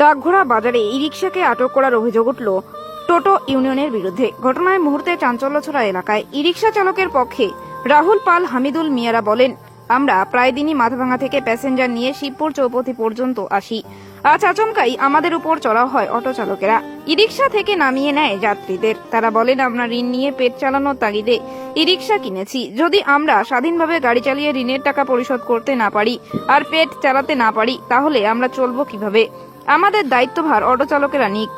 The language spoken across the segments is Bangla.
ডাকঘোড়া বাজারে ই রিক্সাকে আটক করার অভিযোগ উঠল। টোটো ইউনিয়নের বিরুদ্ধে ঘটনায় মুহূর্তে চাঞ্চল্য ছড়া এলাকায়। ই রিক্সা চালকের পক্ষে রাহুল পাল, হামিদুল মিয়ারা বলেন, আমরা প্রায় দিনই মাথাভাঙা থেকে প্যাসেঞ্জার নিয়ে শিবপুর চৌপতি পর্যন্ত আসি। আজ আচমকাই আমাদের উপর চড়াও হয় অটো চালকেরা। ই রিক্সা থেকে নামিয়ে নেয় যাত্রীদের। তারা বলেন, আমরা ঋণ নিয়ে পেট চালানোর তাগিদে ই রিক্সা কিনেছি। যদি আমরা স্বাধীনভাবে গাড়ি চালিয়ে ঋণের টাকা পরিশোধ করতে না পারি আর পেট চালাতে না পারি, তাহলে আমরা চলবো কীভাবে? আমাদের দায়িত্বভার অটো চালকেরা নিক।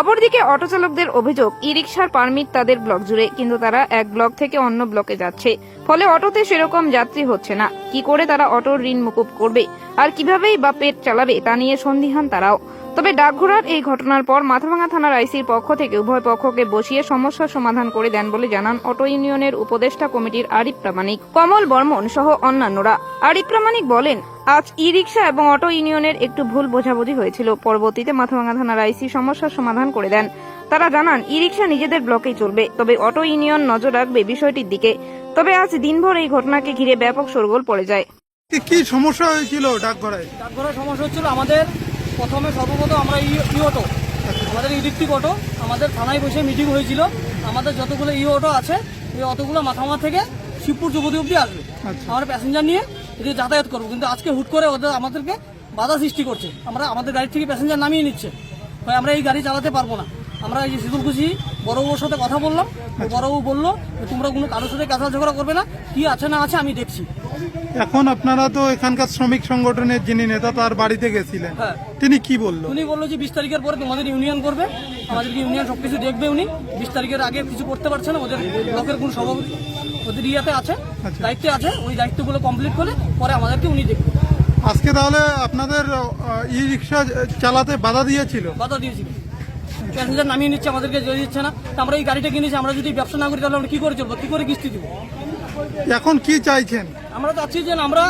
অপরদিকে অটো চালকদের অভিযোগ ই রিক্সার পারমিট তাদের ব্লক জুড়ে, কিন্তু তারা এক ব্লক থেকে অন্য ব্লকে যাচ্ছে। ফলে অটোতে সেরকম যাত্রী হচ্ছে না। কি করে তারা অটোর ঋণ মুকুব করবে? আর কিভাবেই বা পেট চালাবে? তা নিয়ে সন্দিহান তারাও। তবে ডাকঘোড়ার এই ঘটনার পর মাথাভাঙা থানার আইসির পক্ষ থেকে উভয় পক্ষকে বসিয়ে সমস্যার সমাধান করে দেন বলে জানান অটো ইউনিয়নের উপদেষ্টা কমিটির আরিফ প্রামাণিক। কমল বর্মন সহ অন্যান্যরা। আরিফ প্রামাণিক বলেন আজ ই রিক্সা এবং অটো ইউনিয়নের একটু ভুল বোঝাবুঝি হয়েছিল। পরবর্তীতে মাথাভাঙা থানার আইসি সমস্যার সমাধান করে দেন। তারা জানান ই রিক্সা নিজেদের ব্লকেই চলবে তবে অটো ইউনিয়ন নজর রাখবে বিষয়টির দিকে। তবে আজ দিনভর এই ঘটনাকে ঘিরে ব্যাপক শোরগোল পড়ে যায়। কি- কি সমস্যা হয়েছিল ডাকঘরায় ডাকঘরের সমস্যা হচ্ছিল আমাদের প্রথমে সর্বপ্রথম আমরা ই অটো আমাদের ইলেকট্রিক অটো আমাদের থানায় বসে মিটিং হয়েছিল। আমাদের যতগুলো ই অটো আছে এই অটোগুলো মাথামা থেকে শিবপুর যুবতী অব্দি আসবে। আচ্ছা। আমরা প্যাসেঞ্জার নিয়ে এদিকে যাতায়াত করব কিন্তু আজকে হুট করে ওদের আমাদেরকে বাধা সৃষ্টি করছে। আমরা আমাদের গাড়ি থেকে প্যাসেঞ্জার নামিয়ে নিচ্ছে। ভাই আমরা এই গাড়ি চালাতে পারব না। আমরা এই যে শীতলকুচি বড়বাবুর সাথে কথা বললাম ওই বড়বাবু বলল যে তোমরা কোনো কারোর সাথে কাঁচা ঝগড়া করবে না কি আছে না আছে আমি দেখছি। এখন আপনারা তো এখানকার শ্রমিক সংগঠনের যিনি নেতা তার বাড়িতে গেছিলেন। হ্যাঁ। তিনি কি বলল? উনি বলল যে বিশ তারিখের পরে তোমাদের ইউনিয়ন করবে। আমাদেরকে ইউনিয়ন সব কিছু দেখবে উনি। বিশ তারিখের আগে কিছু করতে পারছে না ওদের ব্লকের কোন সভাপতি ওদের ইয়েতে আছে আচ্ছা। দায়িত্বে আছে ওই দায়িত্বগুলো কমপ্লিট করে পরে আমাদেরকে উনি দেখবে। আজকে তাহলে আপনাদের ই রিক্সা চালাতে বাধা দিয়েছিল? বাধা দিয়েছিল। প্যাসেঞ্জার নামিয়ে নিচ্ছে আমাদেরকে দিচ্ছে না। আমরা এই গাড়িটা কিনেছি আমরা যদি ব্যবসা না করি তাহলে আমরা কি করে চলবো? কি করে কিস্তি দিব? এখন কি চাইছেন? আমরা চাচ্ছি যে আমরা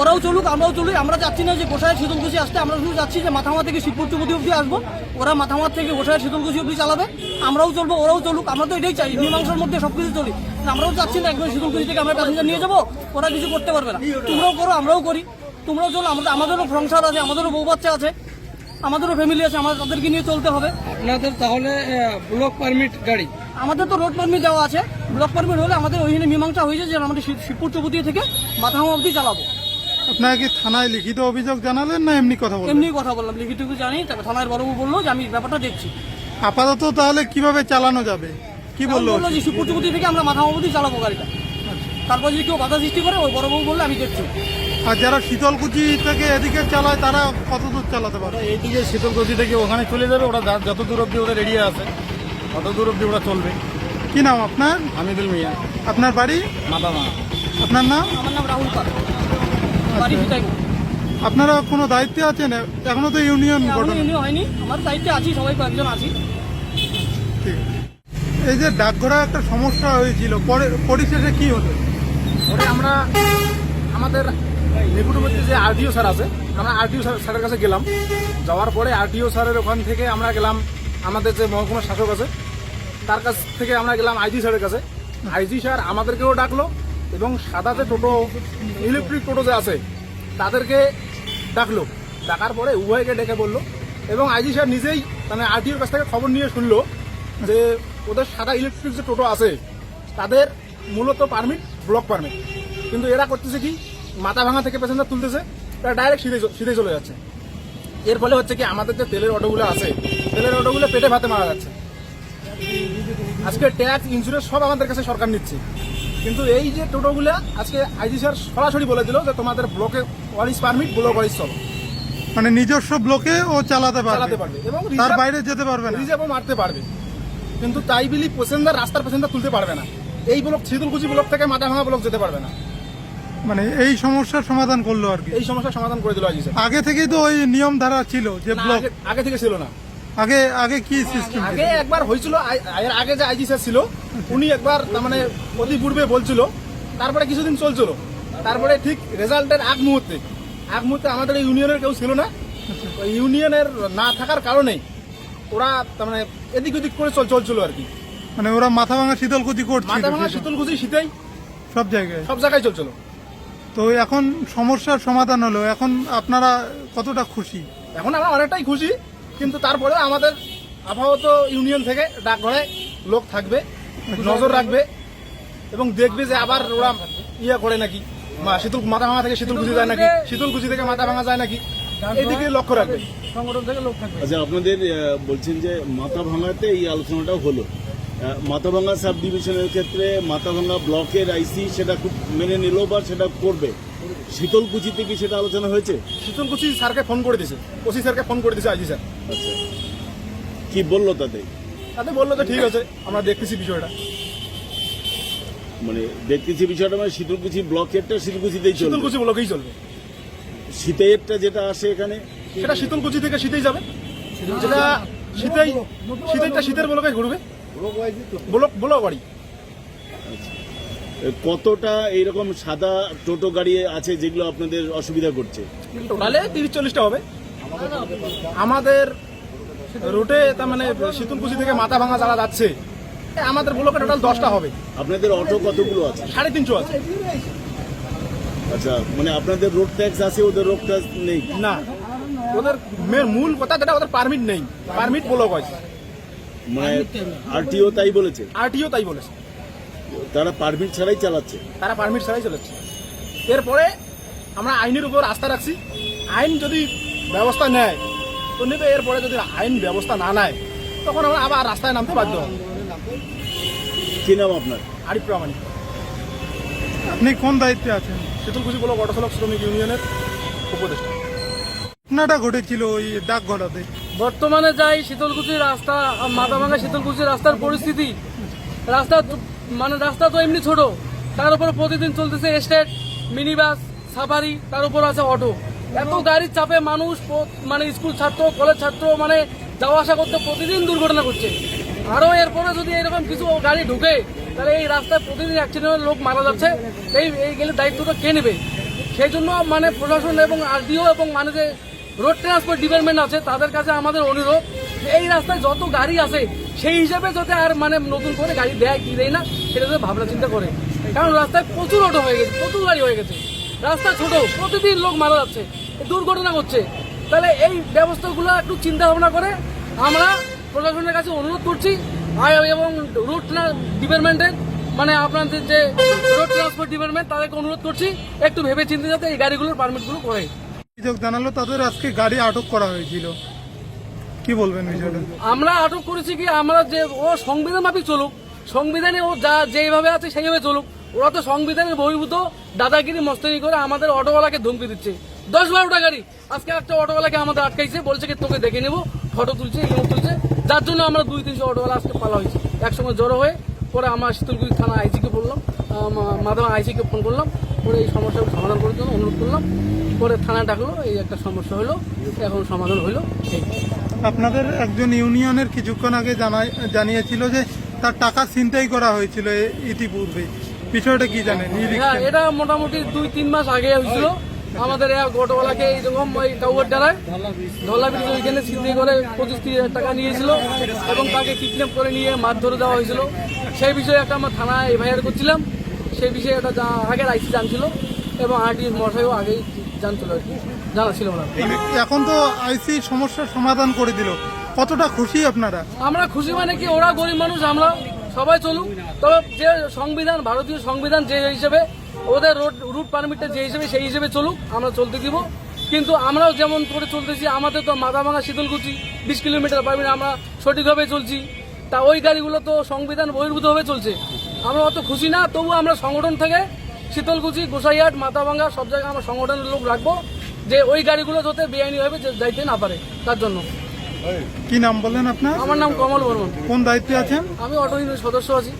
ওরাও চলুক আমরাও চলুক। আমরা চাচ্ছি না যে গোসায় শীতলকুচি আসতে আমরা শুধু চাচ্ছি যে মাথামা থেকে শিবপুর চুপতি অব্দি আসব। ওরা মাথামার থেকে গোসায় শীতলকুচি অব্দি চালাবে। আমরাও চলবো ওরাও চলুক। আমরা তো এটাই চাই মীমাংসার মধ্যে সব কিছু চলি আমরাও চাচ্ছি না একবার শীতলকুচি থেকে আমরা প্যাসেঞ্জার নিয়ে যাব। ওরা কিছু করতে পারবে না। তোমরাও করো আমরাও করি। তোমরাও চলো আমাদের আমাদেরও সংসার আছে আমাদেরও বউ বাচ্চা আছে। আমাদেরও ফ্যামিলি আছে আমাদের তাদেরকে নিয়ে চলতে হবে। আপনাদের তাহলে ব্লক পারমিট গাড়ি? আমাদের তো রোড পারমিট দেওয়া আছে। ব্লক পারমিট হলে আমাদের ওইখানে মীমাংসা হয়েছে যে আমাদের শিব- শিবপুর চৌপতি থেকে মাথামা অব্দি চালাবো। আপনারা কি থানায় লিখিত অভিযোগ জানালেন না এমনি কথা বললেন? এমনি কথা বললাম লিখিত জানি তবে থানার বড়বাবু বলল যে আমি ব্যাপারটা দেখছি। আপাতত তাহলে কীভাবে চালানো যাবে? কি বলল? বলল যে শিবপুর চৌপতি থেকে আমরা মাথা অবধি চালাবো গাড়িটা। তারপর যদি কেউ বাধা সৃষ্টি করে ওই বড়বাবু বললে আমি দেখছি। আর যারা শীতলকুচি থেকে এদিকে চালায় তারা কত দূর চালাতে পারে? এইদিকে শীতলকুচি থেকে ওখানে চলে যাবে ওরা যত দূর অব্দি ওরা রেডি আছে তত দূর অব্দি ওরা চলবে। কি নাম আপনার? হামিদুল মিয়া। আপনার বাড়ি? মাথা মা। আপনার নাম? আমার নাম রাহুল পাল। আপনারা কোনো দায়িত্বে আছেন? এখনও তো ইউনিয়ন গঠন হয়নি। আমার দায়িত্বে আছি সবাই কয়েকজন আছি। ঠিক। আছে। এই যে ডাকঘোড়া একটা সমস্যা হয়েছিল পরে পরিশেষে কি হলো? ওটা আমরা আমাদের নিকটবর্তী যে আরটিও স্যার আছে, আমরা আরটিও স্যারের কাছে গেলাম। যাওয়ার পরে আরটিও স্যারের ওখান থেকে আমরা গেলাম, আমাদের যে মহকুমার শাসক আছে, তার কাছ থেকে আমরা গেলাম আইজি স্যারের কাছে। আইজি স্যার আমাদেরকেও ডাকলো এবং সাদা যে টোটো, ইলেকট্রিক টোটো যে আছে, তাদেরকে ডাকলো। ডাকার পরে উভয়কে ডেকে বলল এবং আইজি স্যার নিজেই মানে আরটিওর কাছ থেকে খবর নিয়ে শুনলো যে ওদের সাদা ইলেকট্রিক যে টোটো আছে, তাদের মূলত পারমিট, ব্লক পারমিট। কিন্তু এরা করতেছে কি মাথা ভাঙা থেকে প্যাসেঞ্জার তুলতেছে তারা ডাইরেক্ট সিধে সিধে চলে যাচ্ছে। এর ফলে হচ্ছে কি আমাদের যে তেলের অটোগুলো আছে তেলের অটোগুলো পেটে ভাতে মারা যাচ্ছে। আজকে ট্যাক্স ইন্স্যুরেন্স সব আমাদের কাছে সরকার নিচ্ছে। কিন্তু এই যে টোটোগুলো আজকে আইজি স্যার সরাসরি বলে দিল যে তোমাদের ব্লকে ওয়ারিস পারমিট ব্লক ওয়ারিস চলো। মানে নিজস্ব ব্লকে ও চালাতে পারবে। চালাতে পারবে এবং তার বাইরে যেতে পারবে না। রিজার্ভও মারতে পারবে। কিন্তু তাই বিলি প্যাসেঞ্জার রাস্তার প্যাসেঞ্জার তুলতে পারবে না। এই ব্লক ছিদুলকুচি ব্লক থেকে মাথা ভাঙা ব্লক যেতে পারবে না। মানে এই সমস্যার সমাধান করল আর কি। এই সমস্যার সমাধান করে দিল স্যার আগে থেকেই তো ওই নিয়ম ধারা ছিল যে না, ব্লক আগে- আগে থেকে ছিল না। আগে আগে কি সিস্টেম আগে একবার হয়েছিল আই- এর আগে যে আইজি স্যার ছিল উনি একবার তার মানে অতি পূর্বে বলছিল তারপরে কিছুদিন চলছিল। তারপরে ঠিক রেজাল্টের আগ মুহূর্তে। আগ মুহূর্তে আমাদের এই ইউনিয়নের কেউ ছিল না। ওই ইউনিয়নের না থাকার কারণে ওরা তার মানে এদিক ওদিক করে চল চলছিল আর কি। মানে ওরা মাথা ভাঙা শীতল শীতলকুচি করছিল মাথা ভাঙা। শীতলকুচি শীতেই সব জায়গায়। সব জায়গায় চলছিল। তো এখন সমস্যার সমাধান হলো এখন আপনারা কতটা খুশি? এখন আমরা অনেকটাই খুশি কিন্তু তারপরে আমাদের আপাতত ইউনিয়ন থেকে ডাকঘরে লোক থাকবে নজর রাখবে এবং দেখবে যে আবার ওরা ইয়ে করে নাকি মা শীতল মাথা ভাঙা থেকে শীতল কুচি যায় নাকি শীতল কুচি থেকে মাথা ভাঙা যায় নাকি এদিকে লক্ষ্য রাখবে সংগঠন থেকে লোক থাকবে। আচ্ছা আপনাদের বলছেন যে মাথা ভাঙাতে এই আলোচনাটাও হলো। মাথাভাঙা সাব ডিভিশনের ক্ষেত্রে মাথাভাঙা ব্লকের আইসি সেটা খুব মেনে নিল বা সেটা করবে। শীতলকুচিতে কি সেটা আলোচনা হয়েছে? শীতল কুচি স্যারকে ফোন করে দিছে ওসি স্যারকে ফোন করে দিছে আজি স্যার। আচ্ছা। কি বলল তাতে? তাতে বলল যে ঠিক আছে আমরা দেখতেছি বিষয়টা। মানে দেখতেছি বিষয়টা মানে শীতলকুচি ব্লকেরটা শীতলকুচিতেই শীতল চলবে। কুচি ব্লকেই চলবে। শীতেরটা যেটা আসে এখানে? সেটা শীতল কুচি থেকে শীতেই যাবে। যেটা শীতেই শীতেরটা শীতের ব্লকে ঘুরবে। ব্লক ব্লক কতটা এইরকম সাদা টোটো গাড়ি আছে যেগুলো আপনাদের অসুবিধা করছে? টোটালে তিরিশ চল্লিশটা হবে। আমাদের রুটে তার মানে শীতলকুচি থেকে মাথা ভাঙা যারা যাচ্ছে আমাদের ব্লকে টোটাল দশটা হবে। আপনাদের অটো কতগুলো আছে? সাড়ে তিনশো আছে। আচ্ছা মানে আপনাদের রোড ট্যাক্স আছে ওদের রোড ট্যাক্স নেই? না ওদের মূল কথা যেটা ওদের পারমিট নেই। পারমিট ব্লক আছে মানে আরটিও তাই বলেছে? আরটিও তাই বলেছে। তারা পারমিট ছাড়াই চালাচ্ছে। তারা পারমিট ছাড়াই চলেছে এরপরে আমরা আইনের উপর আস্থা রাখছি। আইন যদি ব্যবস্থা নেয় তো নেবে। এরপরে যদি আইন ব্যবস্থা না নেয় তখন আমরা আবার রাস্তায় নামতে বাধ্য হব। কি নাম আপনার? আরিফ প্রামাণিক আপনি কোন দায়িত্বে আছেন? শীতলকুচি ব্লক অটো শ্রমিক ইউনিয়নের উপদেষ্টা। ঘটনাটা ঘটেছিল ওই ডাকঘরাতে বর্তমানে যাই শীতলকুচি রাস্তা মাথাভাঙা শীতলকুচি রাস্তার পরিস্থিতি, রাস্তা মানে রাস্তা তো এমনি ছোট। তার উপর প্রতিদিন চলতেছে স্টেট মিনি বাস সাফারি তার উপর আছে অটো এত গাড়ির চাপে মানুষ মানে স্কুল ছাত্র কলেজ ছাত্র মানে যাওয়া আসা করতে প্রতিদিন দুর্ঘটনা করছে আরও এরপরে যদি এরকম কিছু গাড়ি ঢুকে, তাহলে এই রাস্তায় প্রতিদিন অ্যাক্সিডেন্টের লোক মারা যাচ্ছে। এই এই গেলে দায়িত্বটা কে নেবে? সেই জন্য মানে প্রশাসন এবং আরডিও এবং মানে যে রোড ট্রান্সপোর্ট ডিপার্টমেন্ট আছে, তাদের কাছে আমাদের অনুরোধ, এই রাস্তায় যত গাড়ি আছে, সেই হিসাবে যাতে আর মানে নতুন করে গাড়ি দেয় কি দেয় না, সেটা যাতে ভাবনা চিন্তা করে। কারণ রাস্তায় প্রচুর অটো হয়ে গেছে, প্রচুর গাড়ি হয়ে গেছে। রাস্তা ছোট, প্রতিদিন লোক মারা যাচ্ছে দুর্ঘটনা করছে তাহলে এই ব্যবস্থাগুলো একটু চিন্তা ভাবনা করে আমরা প্রশাসনের কাছে অনুরোধ করছি এবং রোড ডিপার্টমেন্টের মানে আপনাদের যে রোড ট্রান্সপোর্ট ডিপার্টমেন্ট তাদেরকে অনুরোধ করছি, একটু ভেবে চিন্তে যাতে এই গাড়িগুলোর পারমিটগুলো করে। অভিযোগ জানালো, তাদের আজকে গাড়ি আটক করা হয়েছিল। কি বলবেন আমরা আটক করেছি কি, আমরা যে ও সংবিধান মাফিক চলুক, সংবিধানে ও যা যেভাবে আছে সেইভাবে চলুক, ওরা তো সংবিধানের বহির্ভূত দাদাগিরি মস্তানি করে আমাদের অটোওয়ালাকে ধমকি দিচ্ছে। দশ বারোটা গাড়ি, আজকে একটা অটোওয়ালাকে আমাদের আটকাইছে, বলছে কি, তোকে দেখে নেব, ফটো তুলছে ইমো তুলছে। যার জন্য আমরা দুই তিনশো অটোওয়ালা আজকে পালা হয়েছে। একসঙ্গে জড়ো হয়ে, পরে আমরা শীতলকুচি থানা আইসিকে বললাম মাধ্যমে আইসিকে ফোন করলাম পরে এই সমস্যার সমাধান করার জন্য অনুরোধ করলাম। পরে থানায় ডাকলো এই একটা সমস্যা হলো এখন সমাধান হলো। এই। আপনাদের একজন ইউনিয়নের কিছুক্ষণ আগে জানাই জানিয়েছিল যে তার টাকা ছিনতাই করা হয়েছিল ইতিপূর্বে। বিষয়টা কি জানেন? হ্যাঁ এটা মোটামুটি দুই তিন মাস আগে হয়েছিল। আমাদের এক অটোওয়ালাকে এইরকম ওই কাউয়ার ডালায় ধলা ব্রিজ ওইখানে সিদ্ধি করে পঁচিশ তিরিশ হাজার টাকা নিয়েছিল এবং তাকে কিডন্যাপ করে নিয়ে মাছ ধরে দেওয়া হয়েছিল। সেই বিষয়ে একটা আমরা থানায় এফআইআর করছিলাম। সেই বিষয়ে যা- আগের আইসি জানছিল এবং আরডি মশাইও আগেই জানছিল আর কি জানা ছিল না। এখন তো আইসি সমস্যার সমাধান করে দিল। কতটা খুশি আপনারা? আমরা খুশি মানে কি ওরা গরিব মানুষ আমরা সবাই চলুক। তবে যে সংবিধান ভারতীয় সংবিধান যে হিসেবে ওদের রোড রুট পারমিটটা যে হিসেবে সেই হিসেবে চলুক আমরা চলতে দিব। কিন্তু আমরাও যেমন করে চলতেছি আমাদের তো মাথা মাথাভাঙা শীতলকুচি বিশ কিলোমিটার পারমিট আমরা সঠিকভাবে চলছি। তা ওই গাড়িগুলো তো সংবিধান বহির্ভূতভাবে চলছে। আমরা অত খুশি না তবু আমরা সংগঠন থেকে শীতলকুচি গোসাইহাট মাথাভাঙ্গা সব জায়গায় আমরা সংগঠনের লোক রাখব যে ওই গাড়িগুলো যাতে বেআইনিভাবে যাইতে না পারে তার জন্য। কি নাম বললেন আপনার? আমার নাম কমল বর্মন। কোন দায়িত্বে আছেন? আমি অটো ইউনিয়ন সদস্য আছি।